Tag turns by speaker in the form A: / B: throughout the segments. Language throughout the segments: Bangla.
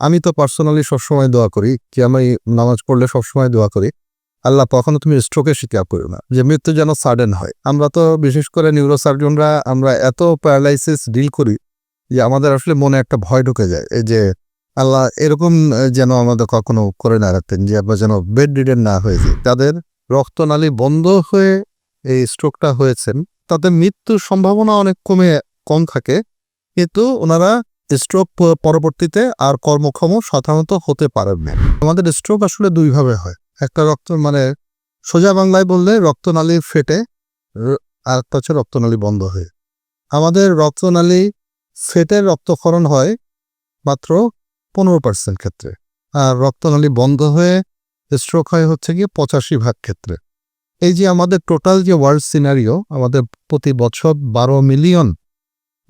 A: আমি তো পার্সোনালি সবসময় দোয়া করি, কি আমি নামাজ পড়লে সবসময় দোয়া করি। আল্লাহ, কখনো তুমি স্ট্রোকের শিকার করো না, যে মৃত্যু যেন সাডেন হয়। আমরা তো বিশেষ করে নিউরোসার্জনরা আমরা এত প্যারালাইসিস ডিল করি যে আমাদের আসলে মনে একটা ভয় ঢুকে যায়, এই যে আল্লাহ এরকম যেন আমাদের কখনো করে না রাখতেন, যে আমরা যেন বেড রিডেন না হয়ে যাই। তাদের রক্তনালী বন্ধ হয়ে এই স্ট্রোকটা হয়েছেন তাদের মৃত্যুর সম্ভাবনা অনেক কমে, কম থাকে। কিন্তু ওনারা স্ট্রোক পরবর্তীতে আর কর্মক্ষম সাধারণত হতে পারেন না। আমাদের স্ট্রোক আসলে দুইভাবে হয়। একটা রক্ত মানে সোজা বাংলায় বললে রক্তনালী ফেটে আর একটা হচ্ছে রক্তনালী বন্ধ হয়ে। আমাদের রক্তনালী ফেটে রক্তক্ষরণ হয় মাত্র পনেরো পার্সেন্ট ক্ষেত্রে। আর রক্তনালী বন্ধ হয়ে স্ট্রোক হয় হচ্ছে গিয়ে পঁচাশি ভাগ ক্ষেত্রে। এই যে আমাদের টোটাল যে ওয়ার্ল্ড সিনারিও আমাদের প্রতি বছর বারো মিলিয়ন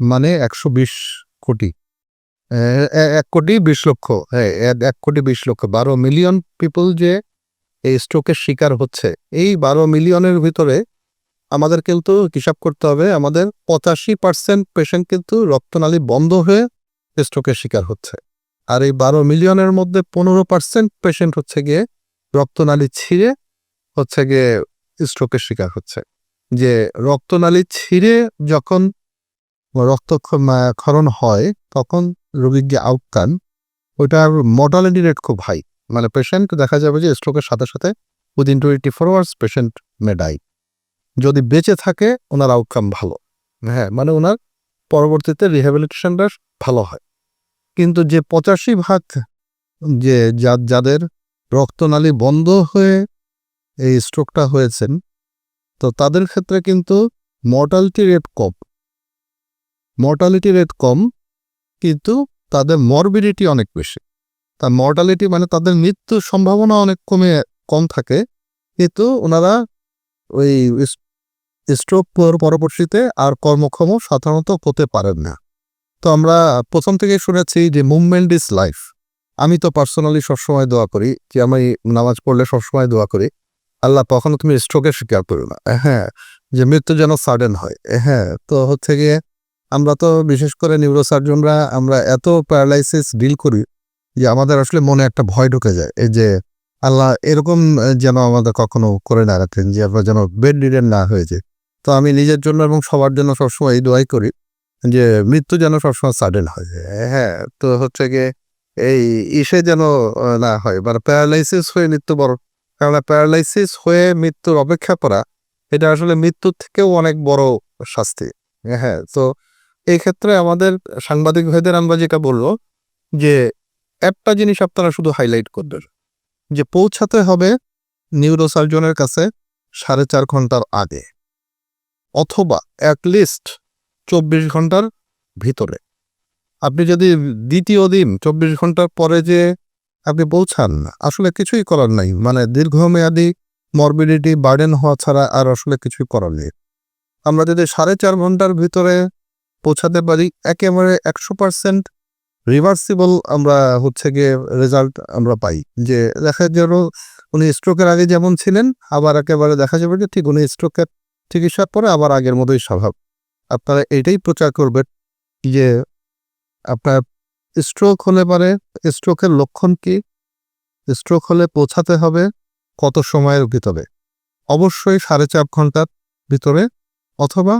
A: মানে একশো বিশ কোটি এক কোটি বিশ লক্ষ হ্যাঁ এক- কোটি বিশ লক্ষ, বারো মিলিয়ন পিপল যে এই স্ট্রোকের শিকার হচ্ছে, এই বারো মিলিয়নের ভিতরে আমাদের কিন্তু হিসাব করতে হবে, আমাদের পঁচাশি পার্সেন্ট পেশেন্ট কিন্তু রক্তনালী বন্ধ হয়ে স্ট্রোকের শিকার হচ্ছে। আর এই বারো মিলিয়নের মধ্যে পনেরো পার্সেন্ট পেশেন্ট হচ্ছে গিয়ে রক্তনালী ছিঁড়ে হচ্ছে গিয়ে স্ট্রোকের শিকার হচ্ছে। যে রক্তনালী ছিঁড়ে যখন রক্ত ক্ষরণ হয়, তখন রোগীর যে ওইটার মর্টালিটি রেট খুব হাই মানে পেশেন্ট দেখা যাবে যে স্ট্রোকের সাথে সাথে within twenty four hours patient may die যদি বেঁচে থাকে, ওনার আউটকাম ভালো। হ্যাঁ মানে ওনার পরবর্তীতে রিহ্যাবিলিটেশনটা ভালো হয়। কিন্তু যে পঁচাশি ভাগ যে যা- যাদের রক্তনালী বন্ধ হয়ে এই স্ট্রোকটা হয়েছেন, তো তাদের ক্ষেত্রে কিন্তু মর্টালিটি রেট কম। মর্টালিটি রেট কম, কিন্তু তাদের মরবিডিটি অনেক বেশি। তা মর্টালিটি মানে তাদের মৃত্যুর সম্ভাবনা অনেক কমে, কম থাকে, কিন্তু ওনারা ওই স্ট্রোক পরবর্তীতে আর কর্মক্ষম সাধারণত হতে পারেন না। তো আমরা প্রথম থেকে শুনেছি যে মুভমেন্ট ইজ লাইফ আমি তো পার্সোনালি সবসময় দোয়া করি যে আমি নামাজ পড়লে সবসময় দোয়া করি। আল্লাহ কখনো তুমি স্ট্রোকের শিকার করো না। হ্যাঁ যে মৃত্যু যেন সাডেন হয়। হ্যাঁ তো হচ্ছে গিয়ে আমরা তো বিশেষ করে নিউরোসার্জনরা আমরা এত প্যারালাইসিস ডিল করি যে আমাদের আসলে মনে একটা ভয় ঢুকে যায়। এই যে আল্লাহ এরকম যেন আমাদের কখনো করে না রাখেন, যে আমরা যেন বেড রিডেন না হয়ে যায় তো আমি নিজের জন্য এবং সবার জন্য সবসময় এই দোয়াই করি যে মৃত্যু যেন সবসময় সাডেন হয়। হ্যাঁ তো হচ্ছে গিয়ে এই ইসে যেন না হয়। মানে প্যারালাইসিস হয়ে মৃত্যু বড় কারণ প্যারালাইসিস হয়ে মৃত্যুর অপেক্ষা করা, এটা আসলে মৃত্যুর থেকেও অনেক বড় শাস্তি। হ্যাঁ তো এই ক্ষেত্রে আমাদের সাংবাদিক ভাইদের আমরা যেটা বলব যে, একটা জিনিস আপনারা শুধু হাইলাইট করবেন যে পৌঁছাতে হবে নিউরোসার্জনের কাছে সাড়ে চার ঘণ্টার আগে অথবা অ্যাটলিস্ট চব্বিশ ঘণ্টার ভিতরে। আপনি যদি দ্বিতীয় দিন চব্বিশ ঘণ্টার পরে যে আপনি পৌঁছান, আসলে কিছুই করার নাই। মানে দীর্ঘমেয়াদী মরবিডিটি বার্ডেন হওয়া ছাড়া আর আসলে কিছুই করার নেই। আমরা যদি সাড়ে চার ঘণ্টার ভিতরে পৌঁছাতে পারি। একেবারে একশো পার্সেন্ট রিভার্সিবল আমরা হচ্ছে গিয়ে রেজাল্ট আমরা পাই। যে দেখা গেল উনি স্ট্রোকের আগে যেমন ছিলেন, আবার একেবারে দেখা যাবে যে ঠিক উনি স্ট্রোকের চিকিৎসার পরে আবার আগের মতোই স্বভাব। আপনারা এটাই প্রচার করবেন যে আপনার স্ট্রোক হলে পারে স্ট্রোকের লক্ষণ কি? স্ট্রোক হলে পৌঁছাতে হবে, কত সময়ের ভিতরে? অবশ্যই সাড়ে চার ঘণ্টার ভিতরে, অথবা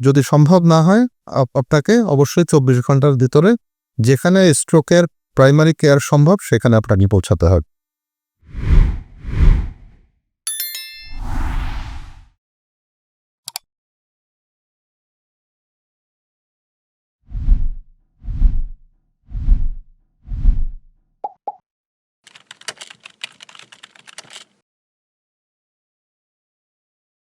A: যদি সম্ভব না হয়, আপ- আপনাকে অবশ্যই চব্বিশ ঘণ্টার ভিতরে যেখানে স্ট্রোকের প্রাইমারি কেয়ার সম্ভব, সেখানে আপনাকে পৌঁছাতে হবে।